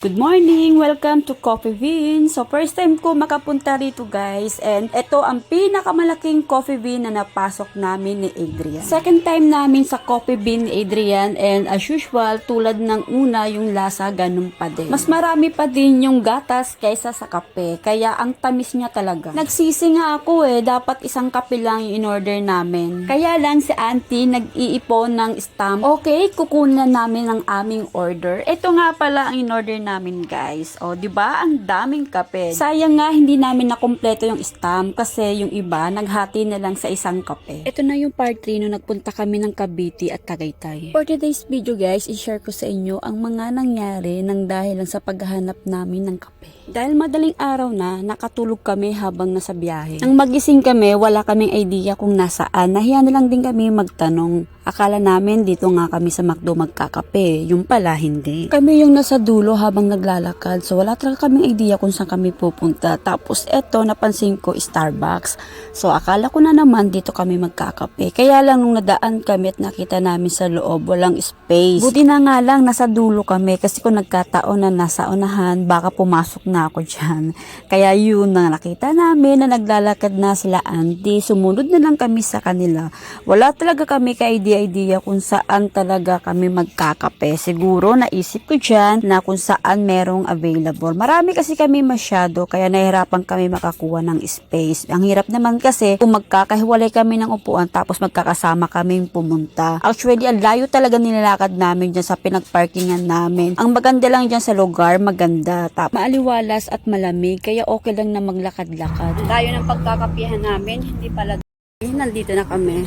Good morning! Welcome to Coffee Bean. So, first time ko makapunta rito guys. And ito ang pinakamalaking coffee bean na napasok namin ni Adrian. Second time namin sa Coffee Bean ni Adrian. And as usual, tulad ng una, yung lasa ganun pa din. Mas marami pa din yung gatas kaysa sa kape. Kaya ang tamis niya talaga. Nagsisi nga ako eh. Dapat isang kape lang yung in-order namin. Kaya lang si auntie nag-iipon ng stamp. Okay, kukunan namin ang aming order. Ito nga pala ang in-order namin guys. O, di ba Ang daming kape. Sayang nga hindi namin nakumpleto yung stamp kasi yung iba naghati na lang sa isang kape. Ito na yung part 3 nung nagpunta kami ng Cavite at Tagaytay. For today's video guys, i-share ko sa inyo ang mga nangyari nang dahil lang sa paghahanap namin ng kape. Dahil madaling araw na, nakatulog kami habang nasa biyahe. Nang magising kami, wala kaming idea kung nasaan. Nahiya na lang din kami magtanong. Akala namin dito nga kami sa McDo magkakape. Yung pala, hindi. Kami yung nasa dulo habang naglalakad. So, wala talaga kaming idea kung saan kami pupunta. Tapos, eto, napansin ko, Starbucks. So, akala ko na naman dito kami magkakape. Kaya lang nung nadaan kami at nakita namin sa loob, walang space. Buti na nga lang, nasa dulo kami. Kasi kung nagkataon na nasa unahan, baka pumasok na ako dyan. Kaya yun na nakita namin na naglalakad na sila auntie. Sumunod na lang kami sa kanila. Wala talaga kami ka-idea-idea kung saan talaga kami magkakape. Siguro naisip ko dyan na kung saan merong available. Marami kasi kami masyado kaya nahirapan kami makakuha ng space. Ang hirap naman kasi kung magkakahiwalay kami ng upuan tapos magkakasama kami pumunta. Actually, ang layo talaga nilalakad namin dyan sa pinagparkingan namin. Ang maganda lang dyan sa lugar, maganda. Tap maaliwalas at malamig kaya okay lang na maglakad-lakad. Layo ng pagkakapihan namin, hindi pala Nandito na kami.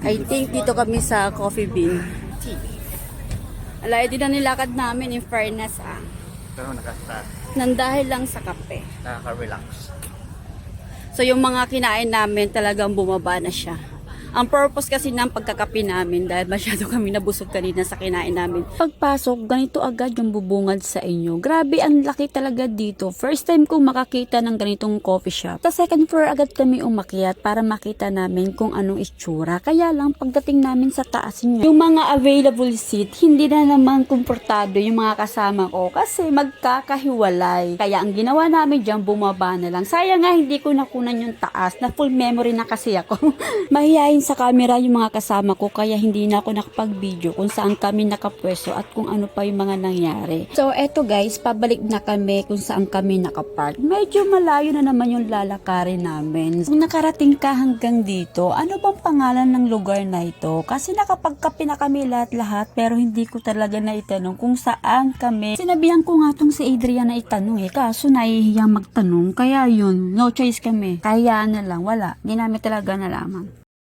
I think dito kami sa Coffee Bean. Alay, din na nilakad namin in fairness ah. Pero nakasta, Nandahil lang sa kape. nakaka-relax. So yung mga kinain namin talagang bumaba na siya. Ang purpose kasi ng pagkakape namin dahil masyado kami nabusog kanina sa kinain namin. Pagpasok, ganito agad yung bubungad sa inyo. Grabe, ang laki talaga dito. First time kong makakita ng ganitong coffee shop. Sa second floor agad kami umakyat para makita namin kung anong itsura. Kaya lang pagdating namin sa taas niya, yung mga available seat, hindi na naman komportado yung mga kasama ko kasi magkakahiwalay. Kaya ang ginawa namin dyan, bumaba na lang. Sayang nga hindi ko nakunan yung taas na full memory na kasi ako. Mahihayin sa camera yung mga kasama ko kaya hindi na ako nakapag-video kung saan kami nakapwesto at kung ano pa yung mga nangyari. So eto guys, pabalik na kami kung saan kami nakapark. Medyo malayo na naman yung lalakarin namin. Kung nakarating ka hanggang dito, ano bang pangalan ng lugar na ito? Kasi nakapagkape na kami lahat-lahat pero hindi ko talaga na itanong kung saan kami. Sinabihan ko nga tong si Adrian na itanong eh, kaso nahihiyang magtanong. Kaya yun, no choice kami. Kaya na lang, wala. Hindi namin talaga nalaman.